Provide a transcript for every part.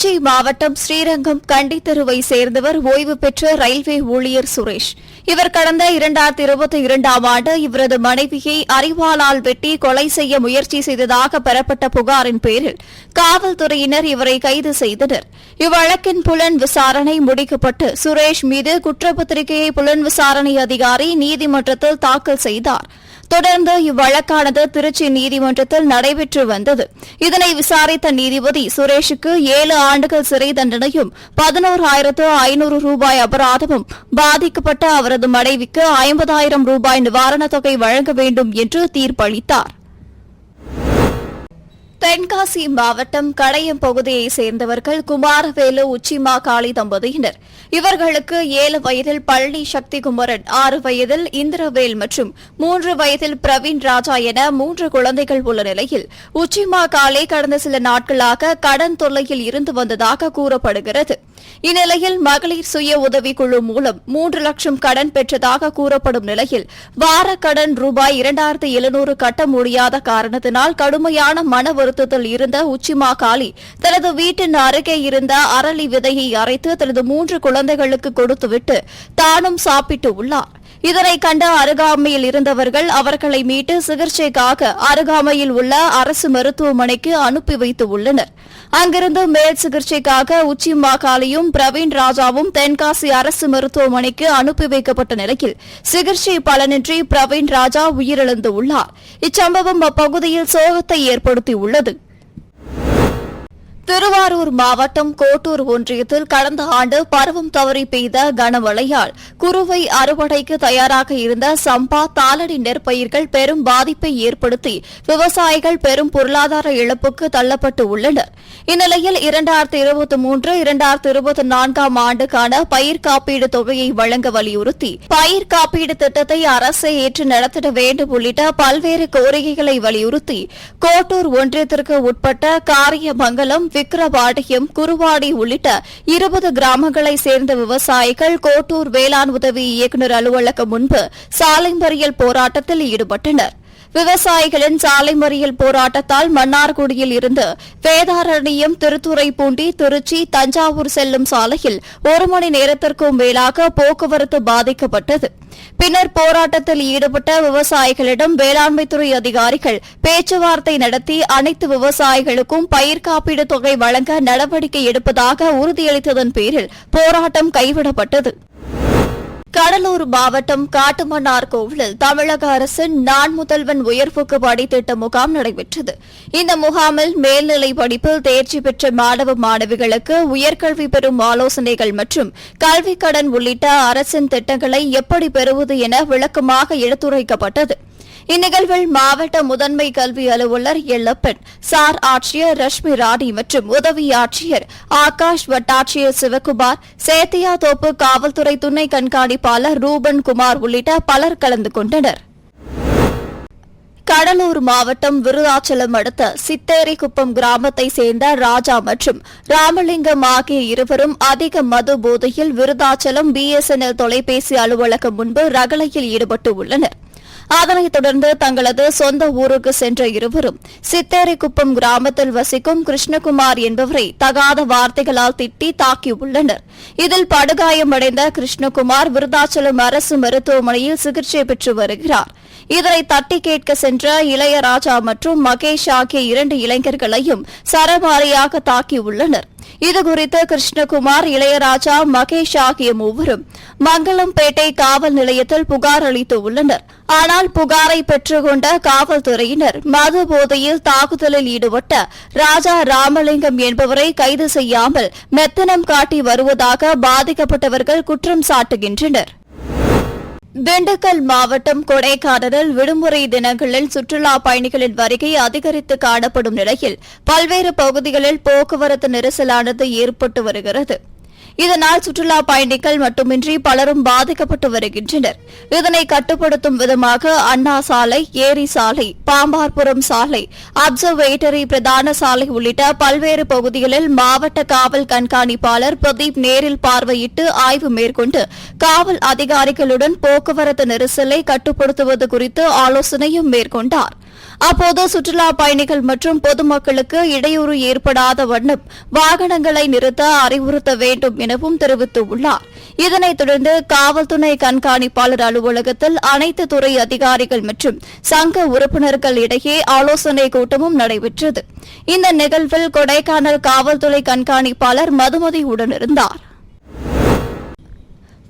திருச்சி மாவட்டம் ஸ்ரீரங்கம் கண்டித்தெருவை சேர்ந்தவர் ஓய்வு பெற்ற ரயில்வே ஊழியர் சுரேஷ். இவர் கடந்த இரண்டாயிரத்தி இருபத்தி இரண்டாம் ஆண்டு இவரது மனைவியை அறிவாளால் வெட்டி கொலை செய்ய முயற்சி செய்ததாக பெறப்பட்ட புகாரின் பேரில் காவல்துறையினர் இவரை கைது செய்தனர். இவ்வழக்கின் புலன் விசாரணை முடிக்கப்பட்டு சுரேஷ் மீது குற்றப்பத்திரிகையை புலன் விசாரணை அதிகாரி நீதிமன்றத்தில் தாக்கல் செய்தாா் தொடர்ந்து இவ்வழக்கானது திருச்சி நீதிமன்றத்தில் நடைபெற்று வந்தது. இதனை விசாரித்த நீதிபதி சுரேஷுக்கு ஏழு ஆண்டுகள் சிறை தண்டனையும் பதினோராயிரத்து ஐநூறு ரூபாய் அபராதமும் பாதிக்கப்பட்ட அவரது மனைவிக்கு ஐம்பதாயிரம் ரூபாய் நிவாரணத் தொகை வழங்க வேண்டும் என்று தீர்ப்பளித்தார். தென்காசி மாவட்டம் கடையம் பகுதியைச் சேர்ந்தவர்கள் குமாரவேலு உச்சிமா காளி தம்பதியினர். இவர்களுக்கு ஏழு வயதில் பழனி சக்தி குமரன் ஆறு வயதில் இந்திரவேல் மற்றும் மூன்று வயதில் பிரவீன் ராஜா என மூன்று குழந்தைகள் உள்ள நிலையில் உச்சிமா காளி கடந்த சில நாட்களாக கடன் தொல்லையில் இருந்து வந்ததாக கூறப்படுகிறது. இந்நிலையில் மகளிர் சுய உதவிக்குழு மூலம் மூன்று லட்சம் கடன் பெற்றதாக கூறப்படும் நிலையில் வார கடன் ரூபாய் இரண்டாயிரத்து எழுநூறு கட்ட முடியாத காரணத்தினால் கடுமையான மன வருத்தத்தில் இருந்த உச்சிமா காளி தனது வீட்டின் அருகே இருந்த அரளி விதையை அரைத்து தனது மூன்று குழந்தைகளுக்கு கொடுத்துவிட்டு தானும் சாப்பிட்டு உள்ளார் இதனை கண்ட அருகாமையில் இருந்தவர்கள் அவர்களை மீட்டு சிகிச்சைக்காக அருகாமையில் உள்ள அரசு மருத்துவமனைக்கு அனுப்பி வைத்து உள்ளனர். அங்கிருந்து மேல் சிகிச்சைக்காக உச்சி மாகாலியும் பிரவீன் ராஜாவும் தென்காசி அரசு மருத்துவமனைக்கு அனுப்பி வைக்கப்பட்ட நிலையில் சிகிச்சை பலனின்றி பிரவீன் ராஜா உயிரிழந்துள்ளார் இச்சம்பவம் அப்பகுதியில் சோகத்தை ஏற்படுத்தியுள்ளது. திருவாரூர் மாவட்டம் கோட்டூர் ஒன்றியத்தில் கடந்த ஆண்டு பருவம் தவறி பெய்த கனமழையால் குறுவை அறுவடைக்கு தயாராக இருந்த சம்பா தாளடி நெற்பயிர்கள் பெரும் பாதிப்பை ஏற்படுத்தி விவசாயிகள் பெரும் பொருளாதார இழப்புக்கு தள்ளப்பட்டு உள்ளனர். இந்நிலையில் இரண்டாயிரத்தி இருபத்தி மூன்று இரண்டாயிரத்தி இருபத்தி நான்காம் ஆண்டுக்கான பயிர் காப்பீடு தொகையை வழங்க வலியுறுத்தி பயிர் காப்பீடு திட்டத்தை அரசே ஏற்று நடத்திட வேண்டும் உள்ளிட்ட பல்வேறு கோரிக்கைகளை வலியுறுத்தி கோட்டூர் ஒன்றியத்திற்கு உட்பட்ட காரியமங்கலம் விக்கிரவாடியம் குருவாடி உள்ளிட்ட இருபது கிராமங்களை சேர்ந்த விவசாயிகள் கோட்டூர் வேளாண் உதவி இயக்குநர் அலுவலகம் முன்பு சாலை மறியல் போராட்டத்தில் ஈடுபட்டனர். விவசாயிகளின் சாலை மறியல் போராட்டத்தால் மன்னார்குடியில் இருந்து வேதாரண்யம் திருத்துறைப்பூண்டி திருச்சி தஞ்சாவூர் செல்லும் சாலையில் ஒரு மணி நேரத்திற்கும் மேலாக போக்குவரத்து பாதிக்கப்பட்டது. பின்னர் போராட்டத்தில் ஈடுபட்ட விவசாயிகளிடம் வேளாண்மைத்துறை அதிகாரிகள் பேச்சுவார்த்தை நடத்தி அனைத்து விவசாயிகளுக்கும் பயிர் காப்பீடு தொகை வழங்க நடவடிக்கை எடுப்பதாக உறுதியளித்ததன் பேரில் போராட்டம் கைவிடப்பட்டது. கடலூர் மாவட்டம் காட்டுமன்னார் கோவிலில் தமிழக அரசின் நான் முதல்வன் உயர்வுக்கு படித்திட்ட முகாம் நடைபெற்றது. இந்த முகாமில் மேல்நிலை படிப்பில் தேர்ச்சி பெற்ற மாணவ மாணவிகளுக்கு உயர்கல்வி பெறும் ஆலோசனைகள் மற்றும் கல்விக் கடன் உள்ளிட்ட அரசின் திட்டங்களை எப்படி பெறுவது என விளக்கமாக எடுத்துரைக்கப்பட்டது. இந்நிகழ்வில் மாவட்ட முதன்மை கல்வி அலுவலர் எல்லப்பன் சார் ஆட்சியர் ரஷ்மி ராணி மற்றும் உதவி ஆட்சியர் ஆகாஷ் வட்டாட்சியர் சிவகுமார் சேத்தியாதோப்பு காவல்துறை துணை கண்காணிப்பாளர் ரூபன் குமார் உள்ளிட்ட பலர் கலந்து கொண்டனர். கடலூர் மாவட்டம் விருதாச்சலம் அடுத்த சித்தேரிக்குப்பம் கிராமத்தை சேர்ந்த ராஜா மற்றும் ராமலிங்கம் ஆகிய இருவரும் அதிக மது போதையில் விருதாச்சலம் பிஎஸ்என்எல் தொலைபேசி அலுவலகம் முன்பு ரகளையில் ஈடுபட்டு உள்ளனர். அதனைத் தொடர்ந்து தங்களது சொந்த ஊருக்கு சென்ற இருவரும் சித்தேரிக்குப்பம் கிராமத்தில் வசிக்கும் கிருஷ்ணகுமார் என்பவரை தகாத வார்த்தைகளால் திட்டி தாக்கியுள்ளனர் இதில் படுகாயமடைந்த கிருஷ்ணகுமார் விருதாச்சலம் அரசு மருத்துவமனையில் சிகிச்சை பெற்று வருகிறார். இதனை தட்டி கேட்க சென்ற இளையராஜா மற்றும் மகேஷ் ஆகிய இரண்டு இளைஞர்களையும் சரமாரியாக தாக்கியுள்ளனர் இதுகுறித்து கிருஷ்ணகுமார் இளையராஜா மகேஷ் ஆகிய மூவரும் மங்களம்பேட்டை காவல் நிலையத்தில் புகார் அளித்து உள்ளனர். ஆனால் புகாரை பெற்றுக்கொண்ட காவல்துறையினர் மது போதையில் தாக்குதலில் ஈடுபட்ட ராஜா ராமலிங்கம் என்பவரை கைது செய்யாமல் மெத்தனம் காட்டி வருவதாக பாதிக்கப்பட்டவர்கள் குற்றம் சாட்டுகின்றனர். திண்டுக்கல் மாவட்டம் கொடைக்கானலில் விடுமுறை தினங்களில் சுற்றுலா பயணிகளின் வருகை அதிகரித்து காணப்படும் நிலையில் பல்வேறு பகுதிகளில் போக்குவரத்து நெரிசலானது ஏற்பட்டு வருகிறது. இதனால் சுற்றுலா பயணிகள் மட்டுமின்றி பலரும் பாதிக்கப்பட்டு வருகின்றனர். இதனை கட்டுப்படுத்தும் விதமாக அண்ணா சாலை ஏரி சாலை பாம்பார்புரம் சாலை அப்சர்வேட்டரி பிரதான சாலை உள்ளிட்ட பல்வேறு பகுதிகளில் மாவட்ட காவல் கண்காணிப்பாளர் பிரதீப் நேரில் பார்வையிட்டு ஆய்வு மேற்கொண்டு காவல் அதிகாரிகளுடன் போக்குவரத்து நெரிசலை கட்டுப்படுத்துவது குறித்து ஆலோசனையும் மேற்கொண்டார். அப்போது சுற்றுலா பயணிகள் மற்றும் பொதுமக்களுக்கு இடையூறு ஏற்படாத வண்ணம் வாகனங்களை நிறுத்த அறிவுறுத்த வேண்டும் எனவும் தெரிவித்துள்ளார். இதனைத் தொடர்ந்து காவல்துறை கண்காணிப்பாளர் அலுவலகத்தில் அனைத்து துறை அதிகாரிகள் மற்றும் சங்க உறுப்பினர்கள் இடையே ஆலோசனை கூட்டமும் நடைபெற்றது. இந்த நிகழ்வில் கொடைக்கானல் காவல்துறை கண்காணிப்பாளர் மதுமதி உடனிருந்தார்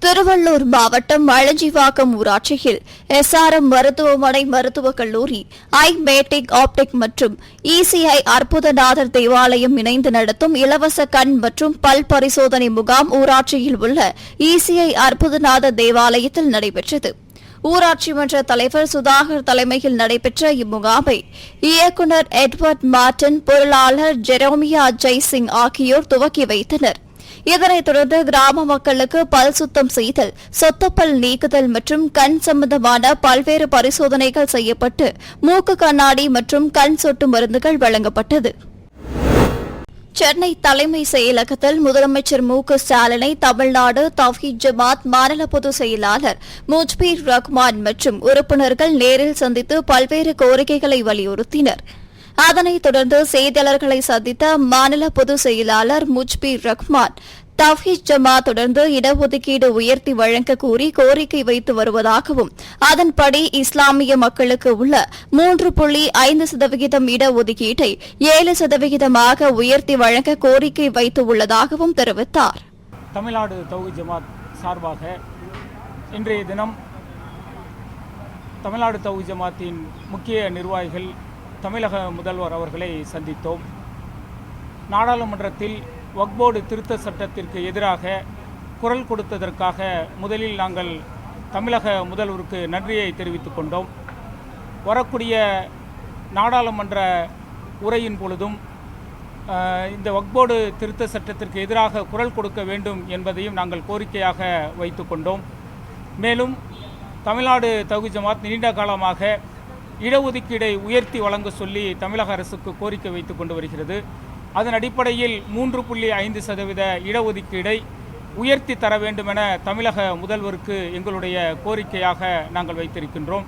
திருவள்ளூர் மாவட்டம் மழஞ்சிவாக்கம் ஊராட்சியில் எஸ்ஆர்எம் மருத்துவமனை மருத்துவக் கல்லூரி ஐ மேட்டிக் ஆப்டிக் மற்றும் இசிஐ அற்புதநாதர் தேவாலயம் இணைந்து நடத்தும் இலவச கண் மற்றும் பல் பரிசோதனை முகாம் ஊராட்சியில் உள்ள இசிஐ அற்புதநாதர் தேவாலயத்தில் நடைபெற்றது. ஊராட்சி மன்ற தலைவர் சுதாகர் தலைமையில் நடைபெற்ற இம்முகாமை இயக்குநர் எட்வர்ட் மார்டன் பொருளாளர் ஜெரோமியா ஜெய்சிங் ஆகியோர் துவக்கி வைத்தனர். இதனைத் தொடர்ந்து கிராம மக்களுக்கு பல் சுத்தம் செய்தல் சொத்தப்பல் நீக்குதல் மற்றும் கண் சம்பந்தமான பல்வேறு பரிசோதனைகள் செய்யப்பட்டு மூக்கு கண்ணாடி மற்றும் கண் சொட்டு மருந்துகள் வழங்கப்பட்டது. சென்னை தலைமை செயலகத்தில் முதலமைச்சர் மு. க. ஸ்டாலினை தமிழ்நாடு தவ்ஹீத் ஜமாத் மாநில பொதுச் செயலாளர் முஜ்பீர் ரஹ்மான் மற்றும் உறுப்பினர்கள் நேரில் சந்தித்து பல்வேறு கோரிக்கைகளை வலியுறுத்தினர். அதனைத் தொடர்ந்து செய்தியாளர்களை சந்தித்த மாநில பொதுச் செயலாளர் முஜ்பீர் ரஹ்மான் தவ்ஹீத் ஜமா தொடர்ந்து இடஒதுக்கீடு உயர்த்தி வழங்க கோரி கோரிக்கை வைத்து வருவதாகவும் அதன்படி இஸ்லாமிய மக்களுக்கு உள்ள மூன்று புள்ளி ஐந்து சதவிகிதம் இடஒதுக்கீட்டை ஏழு சதவிகிதமாக உயர்த்தி வழங்க கோரிக்கை வைத்து உள்ளதாகவும் தெரிவித்தார். தமிழ்நாடு தௌஹி ஜமாத் சார்பாக இன்றைய தினம் தமிழ்நாடு தௌஹி ஜமாத்தின் முக்கிய நிர்வாகிகள் தமிழக முதல்வர் அவர்களை சந்தித்தோம். நாடாளுமன்றத்தில் வக்போர்டு திருத்த சட்டத்திற்கு எதிராக குரல் கொடுத்ததற்காக முதலில் நாங்கள் தமிழக முதல்வருக்கு நன்றியை தெரிவித்துக் கொண்டோம். வரக்கூடிய நாடாளுமன்ற உரையின் பொழுதும் இந்த வக்போர்டு திருத்த சட்டத்திற்கு எதிராக குரல் கொடுக்க வேண்டும் என்பதையும் நாங்கள் கோரிக்கையாக வைத்து கொண்டோம். மேலும் தமிழ்நாடு தகுதி ஜமாத் நீண்ட காலமாக இடஒதுக்கீடை உயர்த்தி வழங்க சொல்லி தமிழக அரசுக்கு கோரிக்கை வைத்து கொண்டு வருகிறது. அதன் அடிப்படையில் மூன்று புள்ளி ஐந்து சதவீத இடஒதுக்கீடை உயர்த்தி தர வேண்டும் என தமிழக முதல்வருக்கு எங்களுடைய கோரிக்கையாக நாங்கள் வைத்திருக்கின்றோம்.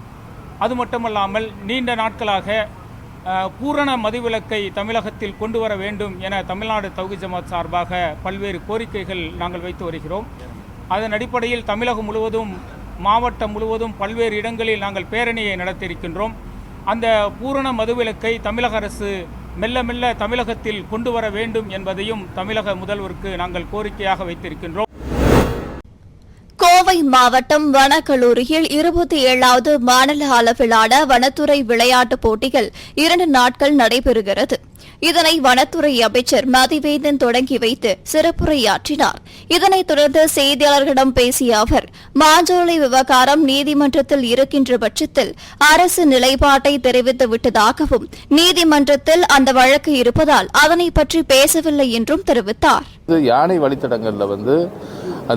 அது மட்டுமல்லாமல் நீண்ட நாட்களாக பூரண மதுவிலக்கை தமிழகத்தில் கொண்டு வர வேண்டும் என தமிழ்நாடு தௌகி ஜமாத் சார்பாக பல்வேறு கோரிக்கைகள் நாங்கள் வைத்து வருகிறோம். அதன் அடிப்படையில் தமிழகம் முழுவதும் மாவட்டம் முழுவதும் பல்வேறு இடங்களில் நாங்கள் பேரணியை நடத்தியிருக்கின்றோம். அந்த பூரண மதுவிலக்கை தமிழக அரசு மெல்ல மெல்ல தமிழகத்தில் கொண்டு வர வேண்டும் என்பதையும் தமிழக முதல்வருக்கு நாங்கள் கோரிக்கையாக வைத்திருக்கின்றோம். கோவை மாவட்டம் வனக்கல்லூரியில் இருபத்தி ஏழாவது மாநில அளவிலான வனத்துறை விளையாட்டுப் போட்டிகள் இரண்டு நாட்கள் நடைபெறுகிறது. இதனை வனத்துறை அமைச்சர் மதிவேந்தன் தொடங்கி வைத்து சிறப்புரையாற்றினார். இதனைத் தொடர்ந்து செய்தியாளர்களிடம் பேசிய அவர் மாஞ்சோலை விவகாரம் நீதிமன்றத்தில் இருக்கின்ற பட்சத்தில் அரசு நிலைப்பாட்டை தெரிவித்து விட்டதாகவும் நீதிமன்றத்தில் அந்த வழக்கு இருப்பதால் அதனை பற்றி பேசவில்லை என்றும் தெரிவித்தார். இது யானை வழித்தடங்களில் வந்து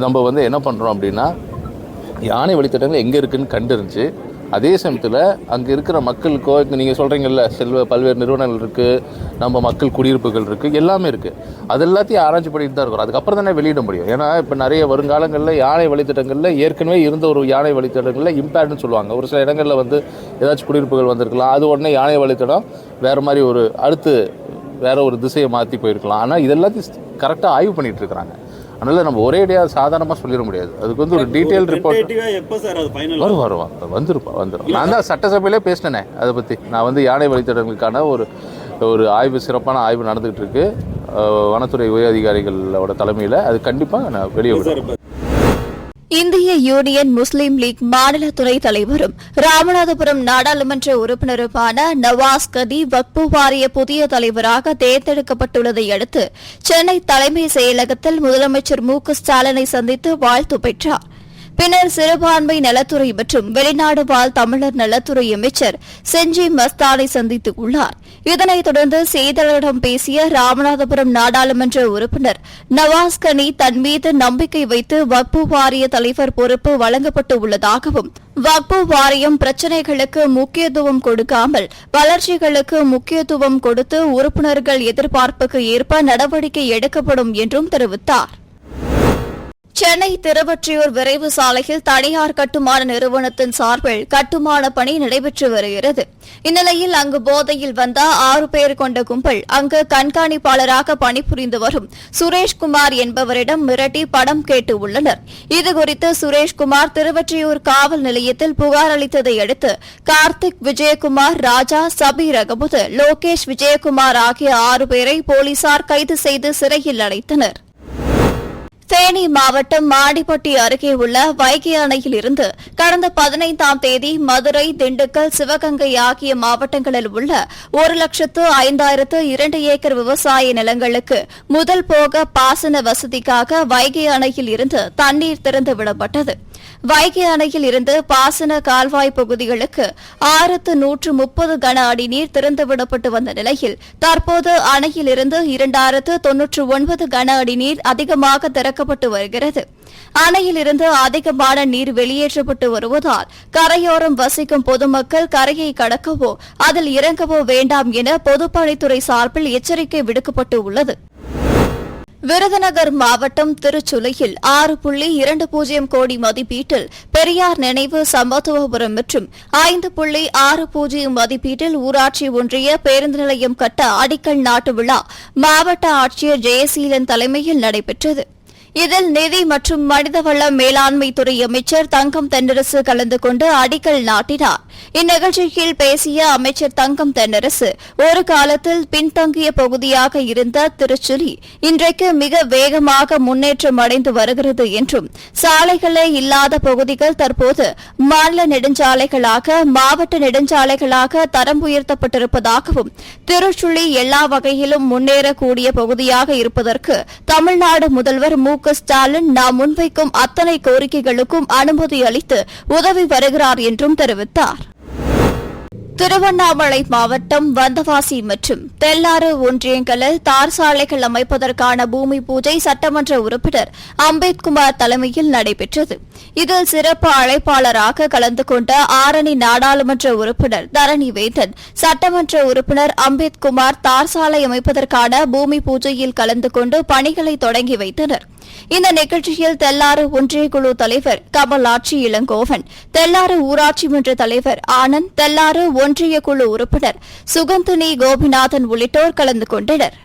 நம்ம வந்து என்ன பண்ணுறோம் அப்படின்னா யானை வழித்தடங்கள் எங்கே இருக்குன்னு கண்டறிஞ்சு அதே சமயத்தில் அங்கே இருக்கிற மக்களுக்கோ இப்போ நீங்கள் சொல்கிறீங்கல்ல செல்வ பல்வேறு நிறுவனங்கள் இருக்குது நம்ம மக்கள் குடியிருப்புகள் இருக்குது எல்லாமே இருக்குது அது எல்லாத்தையும் ஆராய்ச்சி பண்ணிட்டு தான் இருக்கிறோம். அதுக்கப்புறம் தானே வெளியிட முடியும். ஏன்னா இப்போ நிறைய வருங்காலங்களில் யானை வழித்தடங்களில் ஏற்கனவே இருந்த ஒரு யானை வழித்தடங்களில் இம்பேக்ட்னு சொல்லுவாங்க. ஒரு சில இடங்களில் வந்து ஏதாச்சும் குடியிருப்புகள் வந்திருக்கலாம். அது உடனே யானை வழித்தடம் வேறு மாதிரி ஒரு அடுத்து வேறு ஒரு திசையை மாற்றி போயிருக்கலாம். ஆனால் இதெல்லாத்தையும் கரெக்டாக ஆய்வு பண்ணிகிட்டு இருக்கிறாங்க. அதனால நம்ம ஒரேடியாக சாதாரணமாக சொல்லிட முடியாது. அதுக்கு வந்து ஒரு டீட்டெயில் ரிப்போர்ட் எப்போ சார் அது ஃபைனல் வரும் வரும். வந்துருப்பா வந்துடும் நான் தான் சட்டசபையிலே பேசினேனே அதை பற்றி நான் வந்து யானை வழித்தடங்களுக்கான ஒரு ஒரு ஆய்வு சிறப்பான ஆய்வு நடந்துகிட்டு இருக்கு. வனத்துறை உயர் அதிகாரிகளோட தலைமையில். அது கண்டிப்பாக நான் வெளியே இப்போ இந்திய யூனியன் முஸ்லீம் லீக் மாநில துணைத் தலைவரும் ராமநாதபுரம் நாடாளுமன்ற உறுப்பினருமான நவாஸ் கதி வக்பு வாரிய புதிய தலைவராக தேர்ந்தெடுக்கப்பட்டுள்ளதை அடுத்து சென்னை தலைமை செயலகத்தில் முதலமைச்சர் மு க ஸ்டாலினை சந்தித்து வாழ்த்து பெற்றார். பின்னர் சிறுபான்மை நலத்துறை மற்றும் வெளிநாடு வாழ் தமிழர் நலத்துறை அமைச்சர் செஞ்சி மஸ்தானை சந்தித்து உள்ளார். இதனைத் தொடர்ந்து செய்தியாளர்களிடம் பேசிய ராமநாதபுரம் நாடாளுமன்ற உறுப்பினர் நவாஸ் கனி தன் மீது நம்பிக்கை வைத்து வக்பு வாரிய தலைவர் பொறுப்பு வழங்கப்பட்டு உள்ளதாகவும் வக்பு வாரியம் பிரச்சினைகளுக்கு முக்கியத்துவம் கொடுக்காமல் வளர்ச்சிகளுக்கு முக்கியத்துவம் கொடுத்து உறுப்பினர்கள் எதிர்பார்ப்புக்கு ஏற்ப நடவடிக்கை எடுக்கப்படும் என்றும் தெரிவித்தார். சென்னை திருவொற்றியூர் விரைவு சாலையில் தனியார் கட்டுமான நிறுவனத்தின் சார்பில் கட்டுமான பணி நடைபெற்று வருகிறது. இந்நிலையில் அங்கு போதையில் வந்த ஆறு பேர் கொண்ட கும்பல் அங்கு கண்காணிப்பாளராக பணிபுரிந்து வரும் சுரேஷ்குமார் என்பவரிடம் மிரட்டி படம் கேட்டு உள்ளனர். இதுகுறித்து சுரேஷ்குமார் திருவொற்றியூர் காவல் நிலையத்தில் புகார் அளித்ததை அடுத்து கார்த்திக் விஜயகுமார் ராஜா சபீர் அகமது லோகேஷ் விஜயகுமார் ஆகிய ஆறு பேரை போலீசார் கைது செய்து சிறையில் அடைத்தனர். தேனி மாவட்டம் மாடிப்பட்டி அருகே உள்ள வைகை அணையில் இருந்து கடந்த பதினைந்தாம் தேதி மதுரை திண்டுக்கல் சிவகங்கை ஆகிய மாவட்டங்களில் உள்ள ஒரு லட்சத்து ஐந்தாயிரத்து இரண்டு ஏக்கர் விவசாய நிலங்களுக்கு முதல் போக பாசன வசதிக்காக வைகை அணையில் இருந்து தண்ணீர் திறந்து விடப்பட்டது வைகை அணையில் இருந்து பாசன கால்வாய் பகுதிகளுக்கு ஆயிரத்து நூற்று முப்பது கன அடி நீர் திறந்துவிடப்பட்டு வந்த நிலையில் தற்போது அணையில் இருந்து இரண்டாயிரத்து தொன்னூற்று ஒன்பது கன அடி நீர் அதிகமாக திறக்கப்பட்டு வருகிறது. அணையில் இருந்து அதிகமான நீர் வெளியேற்றப்பட்டு வருவதால் கரையோரம் வசிக்கும் பொதுமக்கள் கரையை கடக்கவோ அதில் இறங்கவோ வேண்டாம் என பொதுப்பணித்துறை சார்பில் எச்சரிக்கை விடுக்கப்பட்டு உள்ளது. விருதுநகர் மாவட்டம் திருச்சுலையில் ஆறு புள்ளி இரண்டு பூஜ்ஜியம் கோடி மதிப்பீட்டில் பெரியார் நினைவு சமத்துவபுரம் மற்றும் ஐந்து புள்ளி ஆறு பூஜ்ஜியம் மதிப்பீட்டில் ஊராட்சி ஒன்றிய பேருந்து நிலையம் கட்ட அடிக்கல் நாட்டு விழா மாவட்ட ஆட்சியர் ஜெயசீலன் தலைமையில் நடைபெற்றது. இதில் நிதி மற்றும் மனிதவள மேலாண்மை துறை அமைச்சர் தங்கம் தென்னரசு கலந்து கொண்டு அடிக்கல் நாட்டினார். இந்நிகழ்ச்சியில் பேசிய அமைச்சர் தங்கம் தென்னரசு ஒரு காலத்தில் பின்தங்கிய பகுதியாக இருந்த திருச்சுழி இன்றைக்கு மிக வேகமாக முன்னேற்றம் அடைந்து வருகிறது என்றும் சாலைகளே இல்லாத பகுதிகள் தற்போது மாநில நெடுஞ்சாலைகளாக மாவட்ட நெடுஞ்சாலைகளாக தரம் உயர்த்தப்பட்டிருப்பதாகவும் திருச்சுழி எல்லா வகையிலும் முன்னேறக்கூடிய பகுதியாக இருப்பதற்கு தமிழ்நாடு முதல்வர் மு. க ஸ்டாலின் நாம் முன்வைக்கும் அத்தனை கோரிக்கைகளுக்கும் அனுமதி அளித்து உதவி வருகிறார் என்றும் தெரிவித்தார். திருவண்ணாமலை மாவட்டம் வந்தவாசி மற்றும் தெல்லாறு ஒன்றியங்களில் தார் சாலைகள் அமைப்பதற்கான பூமி பூஜை சட்டமன்ற உறுப்பினர் அம்பேத்குமார் தலைமையில் நடைபெற்றது. இதில் சிறப்பு அழைப்பாளராக கலந்து கொண்ட ஆரணி நாடாளுமன்ற உறுப்பினர் தரணிவேந்தன் சட்டமன்ற உறுப்பினர் அம்பேத்குமார் தார் சாலை அமைப்பதற்கான பூமி பூஜையில் கலந்து கொண்டு பணிகளை தொடங்கி வைத்தனர். இந்த நிகழ்ச்சியில் தெல்லாறு ஒன்றிய குழு தலைவர் கமலாட்சி இளங்கோவன் தெல்லாறு ஊராட்சி மன்ற தலைவர் ஆனந்த் தெல்லாறு ஒன்றிய குழு உறுப்பினர் சுகந்தினி கோபிநாதன் உள்ளிட்டோர் கலந்து கொண்டனர்.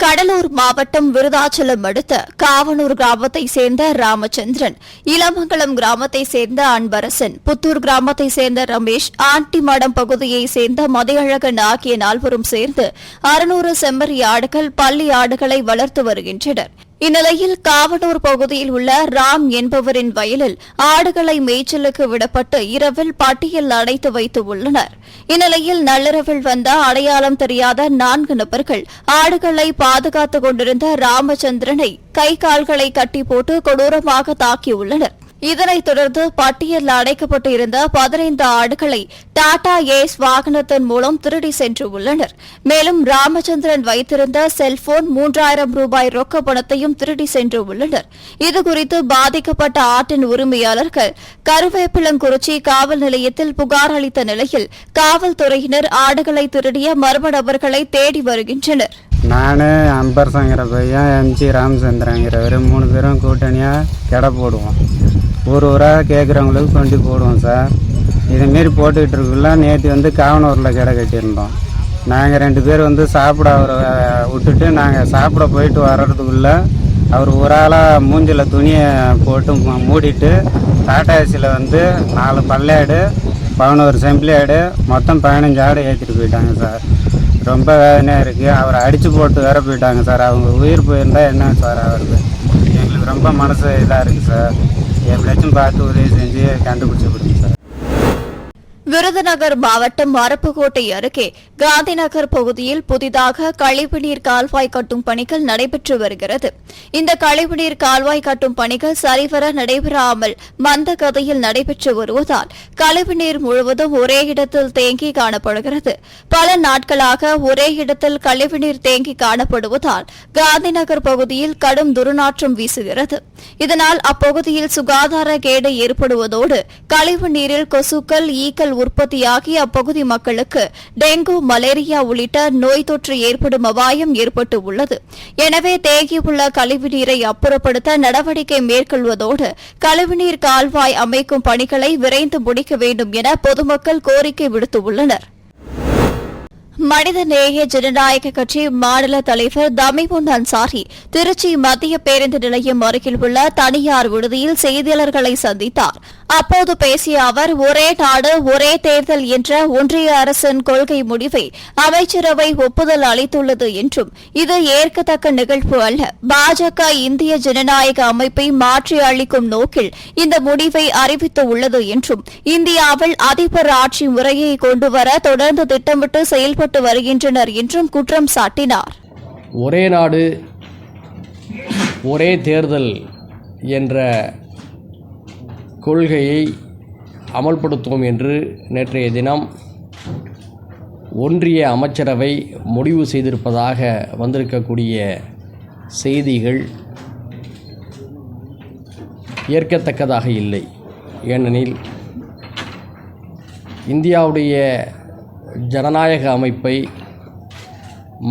கடலூர் மாவட்டம் விருதாச்சலம் அடுத்த காவனூர் கிராமத்தை சேர்ந்த ராமச்சந்திரன் இளமங்கலம் கிராமத்தை சேர்ந்த அன்பரசன் புத்தூர் கிராமத்தை சேர்ந்த ரமேஷ் ஆண்டிமடம் பகுதியை சேர்ந்த மதியழகன் ஆகிய நால்வரும் சேர்ந்து அறுநூறு செம்மறி ஆடுகள் பள்ளி ஆடுகளை வளர்த்து வருகின்றனர். இந்நிலையில் காவனூர் பகுதியில் உள்ள ராம் என்பவரின் வயலில் ஆடுகளை மேய்ச்சலுக்கு விடப்பட்டு இரவில் பட்டியல் அடைத்து வைத்து உள்ளனர். இந்நிலையில் நள்ளிரவில் வந்த அடையாளம் தெரியாத நான்கு நபர்கள் ஆடுகளை பாதுகாத்துக் கொண்டிருந்த ராமச்சந்திரனை கை கால்களை கட்டி போட்டு கொடூரமாக தாக்கியுள்ளனர். இதனைத் தொடர்ந்து பட்டியலில் அடைக்கப்பட்டு இருந்த பதினைந்து ஆடுகளை டாடா ஏஸ் வாகனத்தின் மூலம் திருடி சென்று உள்ளனர் மேலும் ராமச்சந்திரன் வைத்திருந்த செல்போன் மூன்றாயிரம் ரூபாய் ரொக்க பணத்தையும் திருடி சென்று உள்ளனர் இதுகுறித்து பாதிக்கப்பட்ட ஆட்டின் உரிமையாளர்கள் கருவேப்பிலங்குறிச்சி காவல் நிலையத்தில் புகார் அளித்த நிலையில் காவல்துறையினர் ஆடுகளை திருடிய மர்ம நபர்களை தேடி வருகின்றனர். நான் அம்பர்சங்கிற பையன் எம்ஜி ராமச்சந்திரங்கிறவர் மூணு பேரும் கூட்டணியாக கடை போடுவோம். ஊர் ஊராக கேட்குறவங்களுக்கு கொண்டு போடுவோம் சார். இதுமாரி போட்டுக்கிட்டு இருக்குள்ள நேற்று வந்து காவனூரில் கடை கட்டியிருந்தோம். நாங்கள் ரெண்டு பேர் வந்து சாப்பிட அவரை விட்டுட்டு நாங்கள் சாப்பிட போயிட்டு வர்றதுக்குள்ள அவர் ஒரு ஆளாக மூஞ்சில் துணியை போட்டு மூடிட்டு டாடா ஏசியில் வந்து நாலு பல்லேடு பதினோரு செம்பிளி ஆடு மொத்தம் பதினஞ்சு ஆடு ஏற்றிட்டு போயிட்டாங்க சார். ரொம்ப வேதனையாக இருக்குது அவரை அடித்து போட்டு வேற போயிட்டாங்க சார். அவங்க உயிர் போயிருந்தால் என்ன சார் அவருக்கு எங்களுக்கு ரொம்ப மனசு இதாக இருக்குது சார். எப்படியாச்சும் பார்த்து உதவி செஞ்சு கண்டுபிடிச்சி கொடுங்க விருதுநகர் மாவட்டம் அருப்புக்கோட்டை அருகே காந்திநகர் பகுதியில் புதிதாக கழிவுநீர் கால்வாய் கட்டும் பணிகள் நடைபெற்று வருகிறது. இந்த கழிவுநீர் கால்வாய் கட்டும் பணிகள் சரிவர நடைபெறாமல் மந்த கதையில் நடைபெற்று வருவதால் கழிவுநீர் முழுவதும் ஒரே இடத்தில் தேங்கி காணப்படுகிறது. பல நாட்களாக ஒரே இடத்தில் கழிவுநீர் தேங்கி காணப்படுவதால் காந்திநகர் பகுதியில் கடும் துர்நாற்றம் வீசுகிறது. இதனால் அப்பகுதியில் சுகாதார கேடு ஏற்படுவதோடு கழிவு நீரில் கொசுக்கள் ஈக்கள் உற்பத்தியாகி அப்பகுதி மக்களுக்கு டெங்கு மலேரியா உள்ளிட்ட நோய் தொற்று ஏற்படும் அபாயம் ஏற்பட்டு உள்ளது. எனவே தேங்கியுள்ள கழிவுநீரை அப்புறப்படுத்த நடவடிக்கை மேற்கொள்வதோடு கழிவுநீர் கால்வாய் அமைக்கும் பணிகளை விரைந்து முடிக்க வேண்டும் என பொதுமக்கள் கோரிக்கை விடுத்துள்ளனர். மனிதநேய ஜனநாயக கட்சி மாநில தலைவர் தமிமுன் அன்சாரி திருச்சி மத்திய பேருந்து நிலையம் அருகில் உள்ள தனியார் விடுதியில் செய்தியாளர்களை சந்தித்தார். அப்போது பேசிய அவர் ஒரே நாடு ஒரே தேர்தல் என்ற ஒன்றிய அரசின் கொள்கை முடிவை அமைச்சரவை ஒப்புதல் அளித்துள்ளது என்றும் இது ஏற்கத்தக்க நிகழ்வு அல்ல. பாஜக இந்திய ஜனநாயக அமைப்பை மாற்றி அளிக்கும் நோக்கில் இந்த முடிவை அறிவித்துள்ளது என்றும் இந்தியாவில் அதிபர் ஆட்சி முறையை கொண்டுவர தொடர்ந்து திட்டமிட்டு செயல்பட்டு வருகின்றனர் என்றும் குற்றம் சாட்டினார். ஒரே நாடு ஒரே தேர்தல் என்ற கொள்கையை அமல்படுத்துவோம் என்று நேற்றைய தினம் ஒன்றிய அமைச்சரவை முடிவு செய்திருப்பதாக வந்திருக்கக்கூடிய செய்திகள் ஏற்கத்தக்கதாக இல்லை. ஏனெனில் இந்தியாவுடைய ஜனநாயக அமைப்பை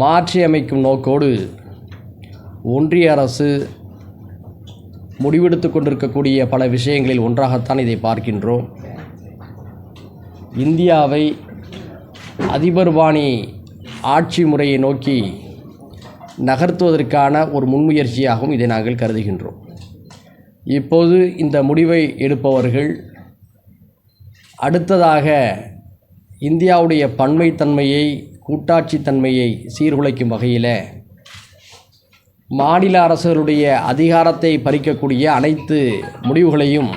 மாற்றியமைக்கும் நோக்கோடு ஒன்றிய அரசு முடிவெடுத்து கொண்டிருக்கக்கூடிய பல விஷயங்களில் ஒன்றாகத்தான் இதை பார்க்கின்றோம். இந்தியாவை அதிபர்பாணி ஆட்சி முறையை நோக்கி நகர்த்துவதற்கான ஒரு முன்முயற்சியாகவும் இதை நாங்கள் கருதுகின்றோம். இப்போது இந்த முடிவை எடுப்பவர்கள் அடுத்ததாக இந்தியாவுடைய பன்மைத்தன்மையை கூட்டாட்சி தன்மையை சீர்குலைக்கும் வகையில் மாநில அரசுகளுடைய அதிகாரத்தை பறிக்கக்கூடிய அனைத்து முடிவுகளையும்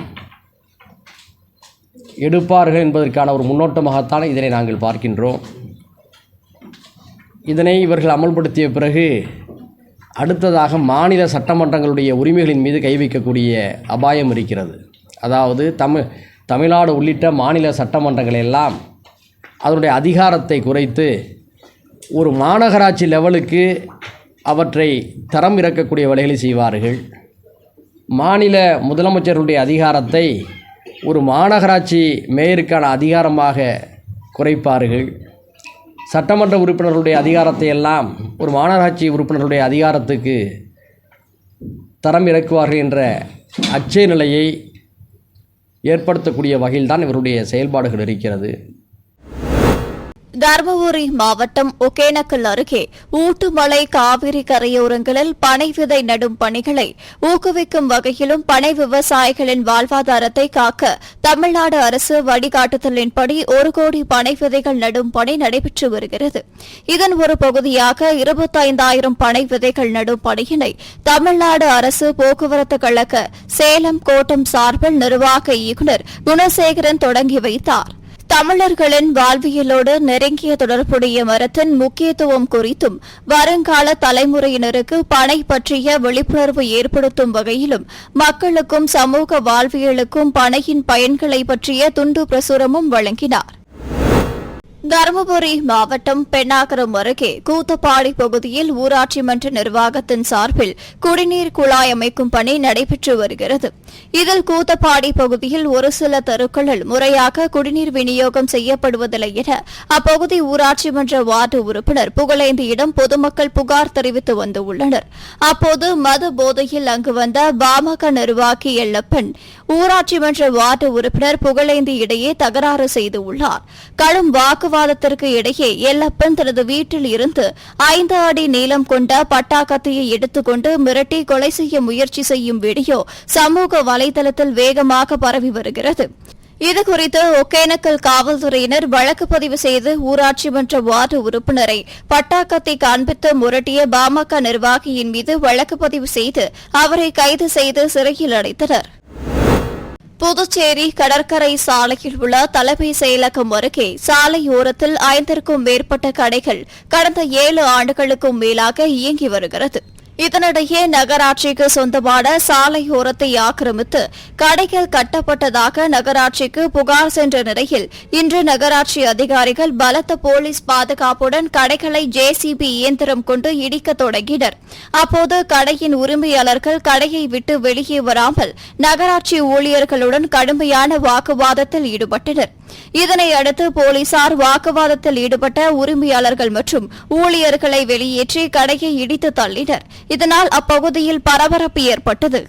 எடுப்பார்கள் என்பதற்கான ஒரு முன்னோட்டமாகத்தான் இதனை நாங்கள் பார்க்கின்றோம். இதனை இவர்கள் அமல்படுத்திய பிறகு அடுத்ததாக மாநில சட்டமன்றங்களுடைய உரிமைகளின் மீது கை வைக்கக்கூடிய அபாயம் இருக்கிறது. அதாவது தமிழ் தமிழ்நாடு உள்ளிட்ட மாநில சட்டமன்றங்கள் எல்லாம் அதனுடைய அதிகாரத்தை குறைத்து ஒரு மாநகராட்சி லெவலுக்கு அவற்றை தரம் இறக்கக்கூடிய வேலைகளை செய்வார்கள். மாநில முதலமைச்சருடைய அதிகாரத்தை ஒரு மாநகராட்சி மேயருக்கான அதிகாரமாக குறைப்பார்கள். சட்டமன்ற உறுப்பினர்களுடைய அதிகாரத்தை எல்லாம் ஒரு மாநகராட்சி உறுப்பினர்களுடைய அதிகாரத்துக்கு தரம் இறக்குவார்கள் என்ற அச்சய நிலையை ஏற்படுத்தக்கூடிய வகையில்தான் இவருடைய செயல்பாடுகள் இருக்கிறது. தர்மபுரி மாவட்டம் ஒகேனக்கல் அருகே ஊட்டுமலை காவிரி கரையோரங்களில் பனை விதை நடும் பணிகளை ஊக்குவிக்கும் வகையிலும் பனை விவசாயிகளின் வாழ்வாதாரத்தை காக்க தமிழ்நாடு அரசு வழிகாட்டுதலின்படி ஒரு கோடி பனை விதைகள் நடும் பணி நடைபெற்று வருகிறது. இதன் ஒரு பகுதியாக இருபத்தைந்தாயிரம் பனை விதைகள் நடும் பணியினை தமிழ்நாடு அரசு போக்குவரத்து கழக சேலம் கோட்டம் சார்பில் நிர்வாக இயக்குநர் குணசேகரன் தொடங்கி வைத்தார். தமிழர்களின் வாழ்வியலோடு நெருங்கிய தொடர்புடைய மரத்தின் முக்கியத்துவம் குறித்தும் வருங்கால தலைமுறையினருக்கு பனை பற்றிய விழிப்புணர்வு ஏற்படுத்தும் வகையிலும் மக்களுக்கும் சமூக வாழ்வியலுக்கும் பனையின் பயன்களை பற்றிய துண்டு பிரசுரமும் வழங்கினார். தருமபுரி மாவட்டம் பெண்ணாகரம் அருகே கூத்தப்பாடி பகுதியில் ஊராட்சி மன்ற நிர்வாகத்தின் சார்பில் குடிநீர் குழாய் அமைக்கும் பணி நடைபெற்று வருகிறது. இதில் கூத்தப்பாடி பகுதியில் ஒரு சில தெருக்களில் முறையாக குடிநீர் விநியோகம் செய்யப்படுவதில்லை என அப்பகுதி ஊராட்சி மன்ற வார்டு உறுப்பினர் புகழேந்தியிடம் பொதுமக்கள் புகார் தெரிவித்து வந்துள்ளனர். அப்போது மது போதையில் அங்கு வந்த பாமக நிர்வாகி எல்லப்பன் ஊராட்சி மன்ற வார்டு உறுப்பினர் புகழேந்தி இடையே தகராறு செய்துள்ளார் கடும் வாக்குவாதத்திற்கு இடையே எல்லப்பன் தனது வீட்டில் இருந்து ஐந்து அடி நீளம் கொண்ட பட்டாக்கத்தியை எடுத்துக்கொண்டு மிரட்டி கொலை செய்ய முயற்சி செய்யும் வீடியோ சமூக வலைதளத்தில் வேகமாக பரவி வருகிறது. இதுகுறித்து ஒகேனக்கல் காவல்துறையினர் வழக்கு பதிவு செய்து ஊராட்சி மன்ற வார்டு உறுப்பினரை பட்டாக்கத்தை காண்பித்து முரட்டிய பாமக நிர்வாகியின் மீது வழக்கு பதிவு செய்து அவரை கைது செய்து சிறையில் அடைத்தனர். புதுச்சேரி கடற்கரை சாலையில் உள்ள தலைமை செயலகம் அருகே சாலையோரத்தில் ஐந்திற்கும் மேற்பட்ட கடைகள் கடந்த ஏழு ஆண்டுகளுக்கும் மேலாக இயங்கி வருகிறது. இதனிடையே நகராட்சிக்கு சொந்தமான சாலையோரத்தை ஆக்கிரமித்து கடைகள் கட்டப்பட்டதாக நகராட்சிக்கு புகார் சென்ற நிலையில் இன்று நகராட்சி அதிகாரிகள் பலத்த போலீஸ் பாதுகாப்புடன் கடைகளை ஜேசிபி இயந்திரம் கொண்டு இடிக்க தொடங்கினர். அப்போது கடையின் உரிமையாளர்கள் கடையை விட்டு வெளியே வராமல் நகராட்சி ஊழியர்களுடன் கடுமையான வாக்குவாதத்தில் ஈடுபட்டனர். இதனை அடுத்து போலீசார் வாக்குவாதத்தில் ஈடுபட்ட உரிமையாளர்கள் மற்றும் ஊழியர்களை வெளியேற்றி கடையை இடித்து தள்ளினர். இதனால் அப்பகுதியில் பரபரப்பு ஏற்பட்டது.